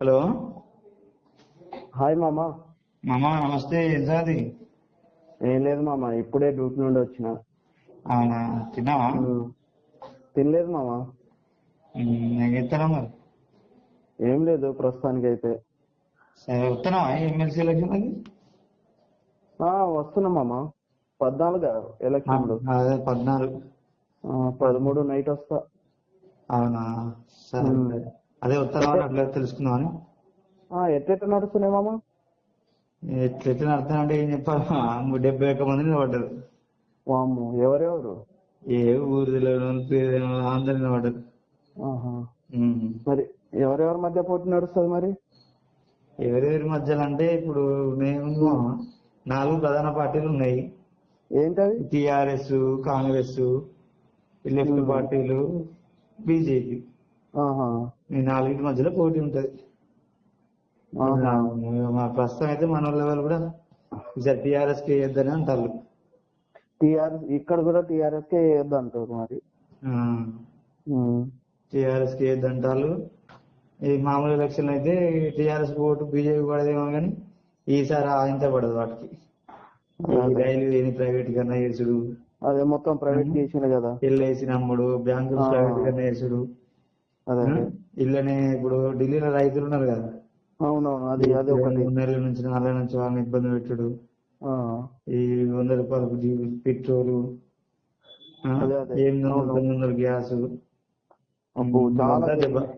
Hello hi మామ. మామ నమస్తే ఏం సంగతి? ఏం లేదు మామ ఇప్పుడే డ్యూటీ నుండి వచ్చిన. అవునా? తిన్నావా. తినలేదు మామ. ఏం చెప్తారా మరి? ఏం లేదు ప్రస్తుతానికి అయితే సరే వస్తున్నావా ఎమ్మెల్సీ ఎలక్షన్ అది వస్తున్నా మామ. పద్నాలుగు ఎలక్షన్లు. అదే పద్నాలుగు. పదమూడు నైట్ వస్తా. అవునా. సరే. అదే వస్తున్నావా అట్లా తెలుసుకుందామని ఎట్లెట్ల నడుస్తున్నాయి మామ? ఎట్లెట్లా నడుతానంటే ఏం చెప్పాలి? డెబ్బై ఒక్క మంది నిలబడ్డారు. వామ్ము ఎవరెవరు ఏ ఊరు వాళ్ళు అందరు నిలబడ్డారు. మరి ఎవరెవరి మధ్య పోటీ నడుస్తుంది మరి? ఎవరెవరి మధ్యలో అంటే ఇప్పుడు మేము నాలుగు ప్రధాన పార్టీలు ఉన్నాయి. ఏంటవి? TRS Congress left. పార్టీలు బీజేపీ. ఈ నాలుగింటి మధ్యలో పోటీ ఉంటది. మా ప్రస్తుతం అయితే మన లెవెల్ కూడా ఈసారి టిఆర్ఎస్కి వేయొద్దని అంటారు టిఆర్ఎస్ ఇక్కడ కూడా టిఆర్ఎస్ కే వేయద్దు అంటారు మరి. టిఆర్ఎస్కి వేయొద్దు అంటారు ఈ మామూలు ఎలక్షన్ అయితే టిఆర్ఎస్ ఓటు బీజేపీ పడదేమో కానీ ఈసారి ఆయంత పడదు వాటికి. రైల్వే ప్రైవేట్ కన్నా వేసుడు అదే మొత్తం ప్రైవేట్. చేసిండు కదా ఎల్ఐసి నమ్ముడు బ్యాంకులు. ప్రైవేట్ కన్నా వేసుడు అదే. ఇళ్ళనే ఇప్పుడు ఢిల్లీలో రైతులు ఉన్నారు కదా. అవునవును అది అది ఒకటి. మూడు నెలల నుంచి నాలుగు నుంచి వాళ్ళని ఇబ్బంది పెట్టుడు. ఈ వంద రూపాయలకు పెట్రోలు. ఎనిమిది వందలు అవును. తొమ్మిది వందలు గ్యాస్.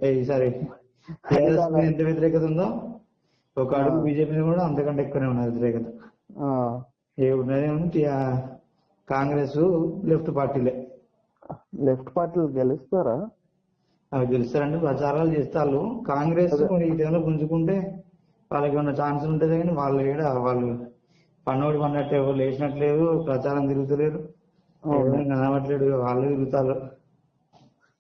ఏ, మీద ఎంత వ్యతిరేకత ఉందో ఒక అడుగు. బీజేపీ కూడా అంతకంటే ఎక్కువనే ఉన్నది వ్యతిరేకత. ఏ ఉన్నది కాంగ్రెస్ లెఫ్ట్ పార్టీలే. లెఫ్ట్ పార్టీలు గెలుస్తారా? అవి గెలుస్తారంటే ప్రచారాలు చేస్తారు. కాంగ్రెస్ ఈ టైంలో పుంజుకుంటే వాళ్ళకి ఏమన్నా ఛాన్స్ ఉంటుంది కానీ వాళ్ళు ఏడ వాళ్ళు పన్నోడు పన్నట్టు ఎవరు లేచినట్లేదు ప్రచారం తిరుగుతలేరు. కనబట్లేడు వాళ్ళు తిరుగుతారు.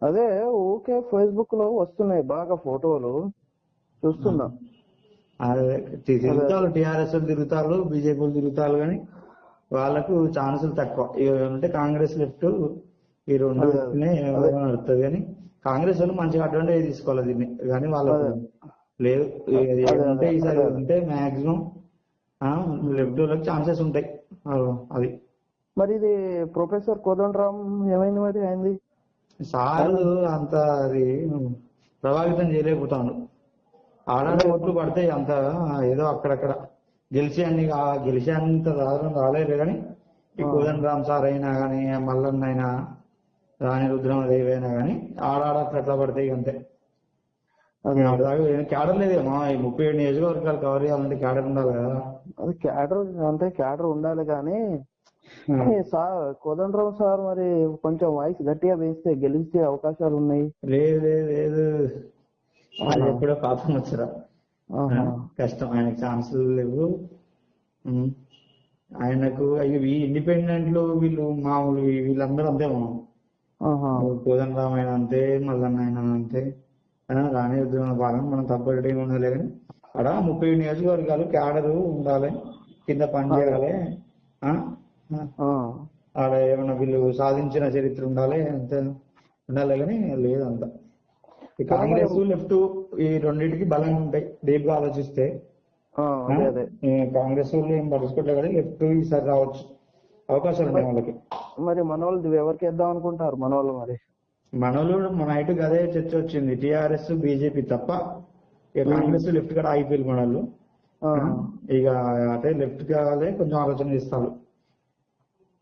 అదే ఊకే ఫేస్బుక్లో వస్తున్నాయి బాగా ఫోటోలు. చూస్తున్నా. తిరుగుతారు టిఆర్ఎస్ తిరుగుతారు బీజేపీ తిరుగుతారు కానీ వాళ్ళకు ఛాన్సులు తక్కువ. అంటే కాంగ్రెస్ లెఫ్ట్ ఈ రెండు. నడుస్తుంది కానీ కాంగ్రెస్ వాళ్ళు మంచిగా అడ్వాంటేజ్ తీసుకోవాలి దీన్ని కానీ వాళ్ళకు అదే. లేదు. ఈసారి. ఉంటే మాక్సిమం లెఫ్ట్ వాళ్ళకి ఛాన్సెస్ ఉంటాయి. అది. మరి ఇది ప్రొఫెసర్ కోదండరామ్ ఏమైంది మరి? అయింది సార్ అంత అది ప్రభావితం చేయలేకపోతాను. ఆడాడ ఓట్లు పడతాయి అంత ఏదో అక్కడక్కడ గెలిచి అన్ని గెలిచి అంత రాలేదు కానీ ఈ ఆ. కోదండ రామ్ సార్ అయినా కానీ మల్లన్న అయినా రాణి రుద్రమదేవి అయినా కానీ ఆడాడ అట్లా అట్లా పడతాయి అంతే. అదే క్యాడర్ లేదేమో ఈ ముప్పై ఏడు నియోజకవర్గాలు కవర్ చేయాలంటే క్యాడర్ ఉండాలి కదా. అది క్యాడర్ అంటే క్యాడర్ ఉండాలి కానీ సార్ కోదండరామ్ సార్ మరి కొంచెం వాయిస్ గట్టిగా వేస్తే గెలిచే అవకాశాలు ఉన్నాయి. లేదు లేదు లేదు. అది? ఎప్పుడో పాపం వచ్చరా. కష్టం. ఆయనకు ఛాన్సులు లేవు. ఆయనకు ఈ ఇండిపెండెంట్లు వీళ్ళు మామూలు వీళ్ళందరూ అంతే కోదండరామ్ అయినా అంతే మల్లన్న అయినా అంతే. ఆ, రాణి ఉద్యమ భాగం మనం తప్పటి ఉండలే కానీ అక్కడ ముప్పై నియోజకవర్గాలు క్యాడరు ఉండాలి కింద పని చేయాలి. ఆడ ఏమైనా వీళ్ళు సాధించిన చరిత్ర ఉండాలి అంత ఉండాలి కానీ లేదంత కాంగ్రెస్ లెఫ్ట్ ఈ రెండింటికి బలంగా ఉంటాయి డీప్గా ఆలోచిస్తే కాంగ్రెస్ వాళ్ళు ఏం పడుచుకోవట్లేదు కానీ లెఫ్ట్ ఈసారి రావచ్చు. అవకాశాలు ఉన్నాయి వాళ్ళకి. మరి మన వాళ్ళు ఎవరికి వేద్దాం అనుకుంటారు మన వాళ్ళు మరి? మనోళ్ళు మన ఇటు అదే చర్చ వచ్చింది. టిఆర్ఎస్ బీజేపీ తప్ప ఇక కాంగ్రెస్ లెఫ్ట్ కూడా అయిపోయింది మనోళ్ళు. ఇక అదే లెఫ్ట్ కావాలి కొంచెం ఆలోచన చేస్తారు.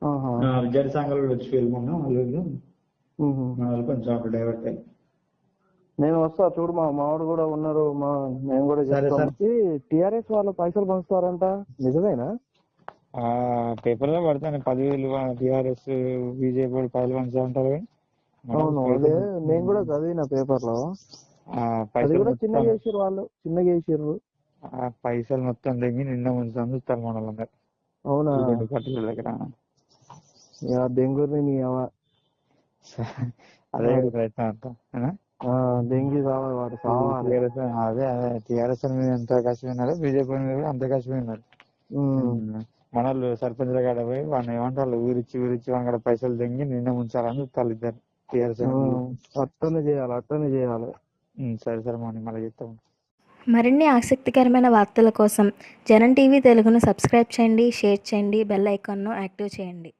ఆహా. ఆ, విద్యార్థి సంఘాలు వచ్చి వెళ్ళమన్నా వాళ్ళు. మన వాళ్ళు కొంచెం అక్కడ డైవర్ట్ అయ్యి నేను వస్తా చూడు మా మావాడు కూడా ఉన్నారు మా మేము కూడా. టిఆర్ఎస్ వాళ్ళు పైసలు పంచుతారంట. నిజమేనా? ఆ పేపర్లో పడతాను పదివేలు టిఆర్ఎస్ బీజేపీ మంచిగా అంటారు అవును అదే నేను కూడా చదివిన పేపర్లో. ఆ, అది పైసలు కూడా మొత్తం- చేసిర్రు వాళ్ళు చిన్నగా చేసిర్రు. ఆ, పైసలు మొత్తం తెంగి నిన్న ముంచుతాను చూస్తారు మన వాళ్ళందరూ అవునా పార్టీల దగ్గర. ఇక బెంగళూరు నీ అవ- అదే ప్రయత్నం అంతా దెంగి కావాలి వాడు కావాలి అదే అదే టిఆర్ఎస్ మీద ఎంత కష్టమైనారు బీజేపీ మీద కూడా అంత కష్టమైనారు ఉమ్. మన వాళ్ళు సర్పంచ్ కాడ పోయి వాళ్ళని ఏమంటారు? ఊరిచ్చి ఊరిచ్చి వాళ్ళ పైసలు తెంగి నిన్న ముంచాలని చూస్తారు ఇద్దరు. టిఆర్ఎస్. అట్టనే చేయాలి అట్టనే చేయాలి. సరే సరే మౌని మళ్ళీ చెప్తాము మరిన్ని ఆసక్తికరమైన వార్తల కోసం జనం టీవీ తెలుగును సబ్స్క్రైబ్ చేయండి షేర్ చేయండి బెల్ ఐకాన్ను యాక్టివ్ చేయండి.